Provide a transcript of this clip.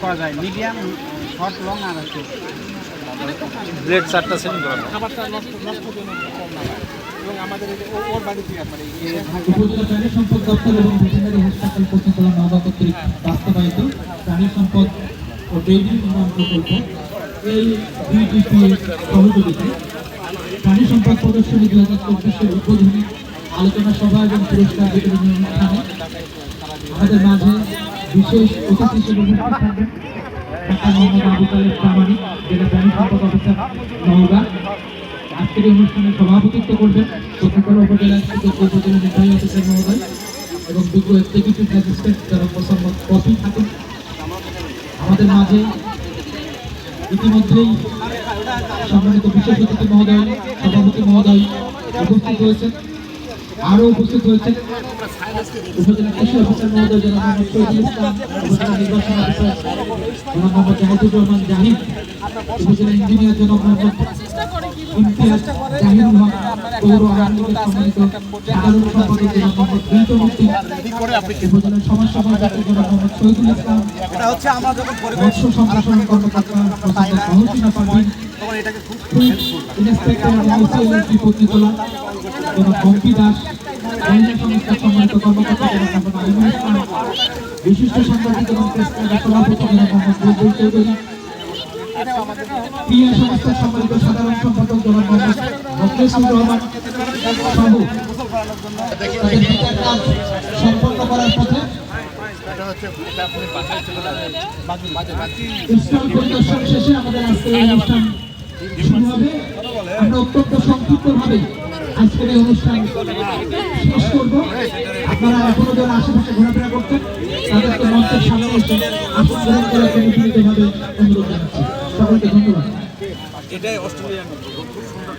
করা। যায়। Medium short long আর হচ্ছে ব্লেড চারটা সেটিং করা খাবারটা নষ্ট নষ্ট কম না এবং আমাদের ওর বাড়ি মানে উপজেলা প্রাণী সম্পদ দপ্তর এবং ভেটেরিনারি হাসপাতাল পশ্চিমতলা নওগাঁ কর্তৃক বাস্তবায়িত প্রাণী সম্পদ ও ডেইরি উন্নয়ন প্রকল্প। এই বিডিপি সহযোগিতায় প্রাণী সম্পদ প্রদর্শনী দু হাজার চব্বিশের উদ্বোধনী আলোচনা সভা এবং পুরস্কার বিতরণী অনুষ্ঠানে আমাদের মাঝে বিশেষ অতিথি হিসেবে উপস্থিত থাকবেন ঢাকা মোহাম্মদ আবু তালেব প্রামাণিক, জেলা প্রাণী সম্পদ অফিসার নওগাঁ আজকের অনুষ্ঠানে সভাপতিত্ব করবেন কোথাকার উপজেলার উপজেলা নির্বাহী অফিসার মহোদয় এবং দুটো এক্সিকিউটিভ ম্যাজিস্ট্রেট যারা মোসাম্মদ কফি থাকেন। আমাদের মাঝে ইতিমধ্যেই সম্মানিত বিশেষ অতিথি মহোদয় সভাপতি মহোদয় উপস্থিত হয়েছেন। আরও উপস্থিত হয়েছেন। উপজেলা কৃষি অফিসার মহোদয় যারা মোহাম্মদ শহীদুল ইসলাম উপজেলা নির্বাচন অফিসার যারা মোহাম্মদ জাহিদুর রহমান জাহিদ উপজেলা ইঞ্জিনিয়ার জনাব মোহাম্মদ চেষ্টা করে কি ইমতিয়াজ জাহিরুল হক পৌর আওয়ামী সম্মানিত সাধারণ সম্পাদক জনাব মোহাম্মদ বিল্টন উদ্দিন উপজেলার সমাজ সভাপতি জনাব মোহাম্মদ শহীদুল ইসলাম এটা হচ্ছে আমরা যখন মৎস্য সম্প্রসারণ কর্মকর্তা প্রফেসর মহসিনা পারভিন তখন এটাকে খুব ইন্সপেক্টর আইসিএলএসি পত্রিকলা জনাব বম্পি দাস গোয়েন্দা সংস্থার সম্মানিত কর্মকর্তা জনাব মোহাম্মদ আলিমুল ইসলাম বিশিষ্ট সাংবাদিক এবং সভাপতি জনাব মোহাম্মদ বুলবুল চৌধুরী ক্রিয়া সংস্থার সম্মানিত সাধারণ সম্পাদক জনাব মোহাম্মদ মখলেসুর রহমান সহ তাদের বিচার কাজ সম্পন্ন করার পথে পরিদর্শন শেষে আমাদের আজকের এই অনুষ্ঠান হবে আমরা অত্যন্ত সংক্ষিপ্তভাবে আজকের এই অনুষ্ঠান শেষ করব। আপনারা এখনও যারা আশেপাশে ঘোরাফেরা করছেন, তাদেরকে মঞ্চের সামনে এসে আসন গ্রহণ করার জন্য অনুরোধ জানাচ্ছি। সকলকে ধন্যবাদ। এটাই অস্ট্রেলিয়ান খুব সুন্দর